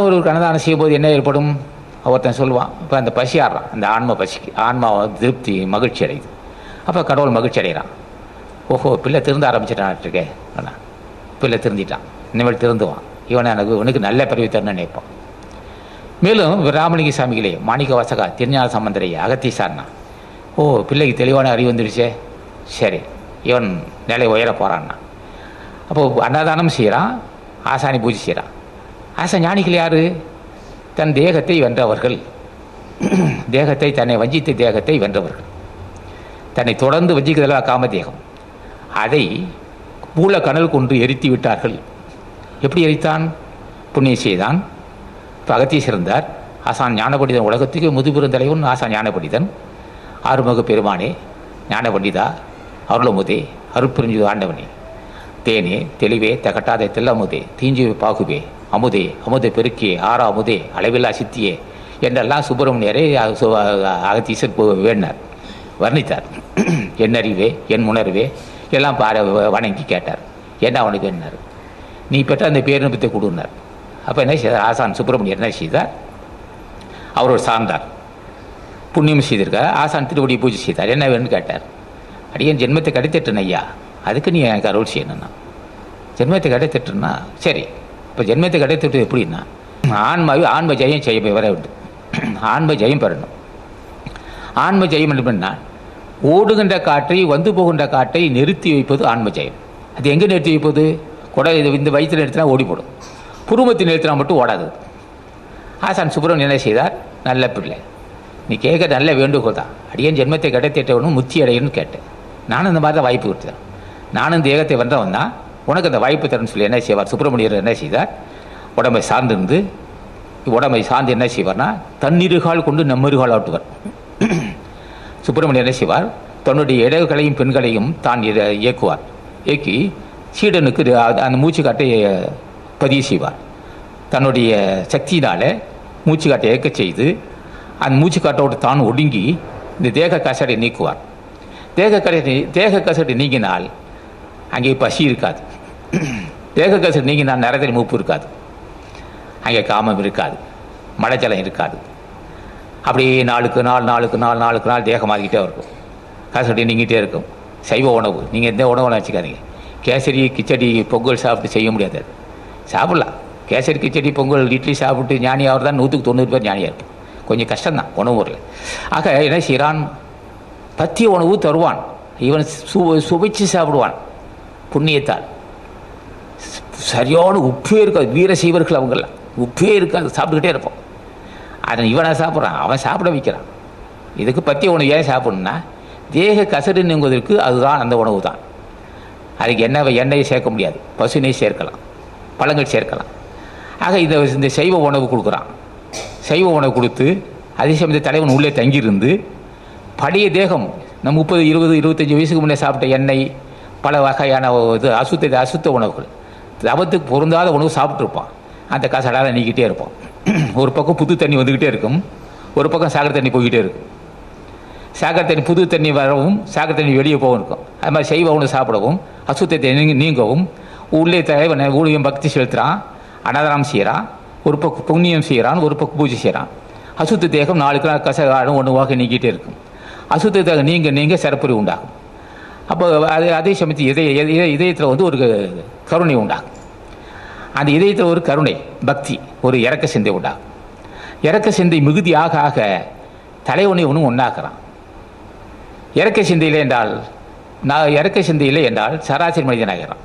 ஒரு கனதானம் செய்யும்போது என்ன ஏற்படும்? ஒருத்தன் சொல்லுவான் இப்போ அந்த பசி ஆடுறான் அந்த ஆன்மா பசிக்கு ஆன்மா திருப்தி மகிழ்ச்சி அடையுது. அப்போ கடவுள் மகிழ்ச்சி அடைகிறான். ஓஹோ பிள்ளை திருந்த ஆரம்பிச்சிட்டான் இருக்கே பிள்ளை திருந்திட்டான். இனிமேல் திருந்துவான். இவனை எனக்கு உனக்கு நல்ல பிறவி தரணும்னு நினைப்பான். மேலும் ராமலிங்க சாமிகளே மாணிக்க வாசகா திருஞான சம்பந்தரையே அகத்தீசார்னா ஓ பிள்ளைக்கு தெளிவான அறிவு வந்துடுச்சே சரி இவன் நிலை உயர போகிறான்னா அப்போ அன்னதானம் செய்கிறான் ஆசானி பூஜை செய்கிறான் ஆசா ஞானிகள் யாரு? தன் தேகத்தை வென்றவர்கள். தேகத்தை தன்னை வஞ்சித்த தேகத்தை வென்றவர்கள். தன்னை தொடர்ந்து வஞ்சிக்கிறதா காமதேகம் அதை மூல கனல் கொண்டு எரித்து விட்டார்கள். எப்படி எரித்தான்? புண்ணிய செய்தான் இப்போ அகத்திய சிறந்தார் ஆசான் ஞானபண்டிதன் உலகத்துக்கு முதுபெருந்தலைவன் ஆசான் ஞானபண்டிதன். ஆறுமுக பெருமானே ஞான பண்டிதா அருளமுதே அருட்புரிஞ்சு ஆண்டவனே. தேனே தெளிவே தகட்டாத தெல்லமுதே தீஞ்சு பாகுவே. அமுதே அமுதே பெருக்கியே ஆறா அமுதே அளவில்லா சித்தியே என்றெல்லாம் சுப்பிரமணியரை அகத்தீசர் வேண்டார். வேண்டினார் வர்ணித்தார். என் அறிவே என் உணர்வே எல்லாம் பார வணங்கி கேட்டார். என்ன அவனுக்கு வேண்டினார் நீ பெற்ற அந்த பேரின்பத்தை கொடுனார் அப்போ என்ன செய்தார்? ஆசான் சுப்பிரமணியர் என்ன செய்தார்? அவரோட சார்ந்தார். புண்ணியம் செய்திருக்கார். ஆசான் திருவடி பூஜை செய்தார். என்ன வேணும்னு கேட்டார். அடியே ஜென்மத்தை கிடைத்திட்டேன் ஐயா. அதுக்கு நீ எனக்கு அருள் செய்யணும்னா. ஜென்மத்தை கிடைத்திட்டுன்னா சரி. இப்போ ஜென்மத்தை கிடைத்துட்டு எப்படின்னா ஆன்மாவை ஆன்ம ஜெயம் செய்ய வர வேண்டும் ஆன்ம ஜெயம் பெறணும். ஆன்ம ஜெயம் என்னன்னா ஓடுகின்ற காற்றை வந்து போகின்ற காற்றை நிறுத்தி வைப்பது ஆன்ம ஜெயம். அது எங்கே நிறுத்தி வைப்பது? கொடை இது இந்த வயிற்றில் நிறுத்தினா ஓடி போடும். புருவத்தில் நிறுத்தினா மட்டும் ஓடாது. ஆசான் சுப்பிரமணியன் என்ன செய்தார்? நல்ல பிள்ளை. நீ கேட்க நல்ல வேண்டுகோள் தான். அடியேன் ஜென்மத்தை கிடைத்திட்டவனும் முத்தி அடையணும்னு கேட்டேன். நானும் இந்த மாதிரி தான் வாய்ப்பு கொடுத்தேன். நானும் தேகத்தை வந்தவன் தான். உனக்கு அந்த வாய்ப்பு தரணும்னு சொல்லி என்ன செய்வார்? சுப்பிரமணியர் என்ன செய்தார்? உடம்பை சார்ந்திருந்து உடம்பை சார்ந்து என்ன செய்வார்னா தன்னிருகால் கொண்டு நம்மிருகால் ஆட்டுவார். சுப்பிரமணியர் என்ன செய்வார்? தன்னுடைய இடர்களையும் பெண்களையும் தான் இயக்குவார். இயக்கி சீடனுக்கு அந்த மூச்சுக்காட்டை பதிவு செய்வார். தன்னுடைய சக்தியினால் மூச்சுக்காட்டை இயக்க செய்து அந்த மூச்சுக்காட்டோடு தான் ஒடுங்கி இந்த தேக கசடை நீக்குவார். தேக கசடை தேக கசடை நீங்கினால் அங்கே பசி இருக்காது. தேக நீங்கள் நான் நிறத்தில் மூப்பு இருக்காது. அங்கே காமம் இருக்காது. மழைச்சலம் இருக்காது. அப்படியே நாளுக்கு நாள் நாளுக்கு நாள் நாளுக்கு நாள் தேகம் மாறிக்கிட்டே இருக்கும். கசடி நீங்கிட்டே இருக்கும். சைவ உணவு. நீங்கள் எந்த உணவு வச்சுக்காதீங்க. கேசரி கிச்சடி பொங்கல் சாப்பிட்டு செய்ய முடியாது அது. சாப்பிட்லாம். கேசரி கிச்சடி பொங்கல் இட்லி சாப்பிட்டு ஞானி அவர் தான் நூற்றுக்கு தொண்ணூறு பேர் ஞானியாக இருக்கும் கொஞ்சம் கஷ்டம்தான் உணவு முறையில். ஆக என்ன செய்கிறான் பத்திய உணவு தருவான். இவன் சு சுவைச்சு சாப்பிடுவான். புண்ணியத்தால். சரியான உப்பே இருக்காது. வீர செய்வர்கள் அவங்கெல்லாம் உப்பே இருக்காது. சாப்பிட்டுக்கிட்டே இருப்போம். அதை இவனை சாப்பிட்றான். அவன் சாப்பிட வைக்கிறான். இதுக்கு பற்றி உணவு ஏன் சாப்பிடணும்னா தேக கசடு நீங்குவதற்கு அதுதான் அந்த உணவு தான். அதுக்கு எண்ணெய் எண்ணெயை சேர்க்க முடியாது. பசு சேர்க்கலாம். பழங்கள் சேர்க்கலாம். ஆக இந்த இந்த சைவ உணவு கொடுக்குறான். சைவ உணவு கொடுத்து அதே சமயத்தில் தலைவன் உள்ளே தங்கியிருந்து பழைய தேகம் நம்ம முப்பது இருபது இருபத்தஞ்சி வயசுக்கு முன்னே சாப்பிட்ட எண்ணெய் பல வகையான இது அசுத்த அசுத்த உணவுகள். தவத்துக்கு பொருந்தாத உணவு சாப்பிட்ருப்பான் அந்த கசடால் நீக்கிட்டே இருப்பான். ஒரு பக்கம் புது தண்ணி வந்துக்கிட்டே இருக்கும். ஒரு பக்கம் சாகர தண்ணி போய்கிட்டே இருக்கும். சாகர தண்ணி புது தண்ணி வரவும் சாகர தண்ணி வெளியே போகவும் இருக்கும். அது மாதிரி செய்வ உணவு சாப்பிடவும் அசுத்தத்தை நீங்க நீங்கவும் உள்ளே தலைவன் ஊழியம் பக்தி செலுத்துகிறான் அன்னதானம் செய்கிறான் ஒரு பக்கம் புண்ணியம் செய்கிறான் ஒரு பக்கம் பூஜை செய்கிறான் அசுத்த தேகம் நாளுக்கு நாள் கசகாடும் ஒன்று வாக்க நீக்கிட்டே இருக்கும். அசுத்த தேகம் நீங்க நீங்க சிறப்புரி உண்டாகும். அப்போ அது அதே சமயத்தில் இதய இதய இதயத்தில் வந்து ஒரு கருணை உண்டாகும். அந்த இதயத்தில் ஒரு கருணை பக்தி ஒரு இறக்க சிந்தை உண்டாகும். இறக்க சிந்தை மிகுதி ஆக ஆக தலைவனை ஒன்று ஒன்றாக்குறான் இறக்க சிந்தையில் என்றால் நான் இறக்க சிந்தையில் என்றால் சராசரி மனிதனாகிறான்.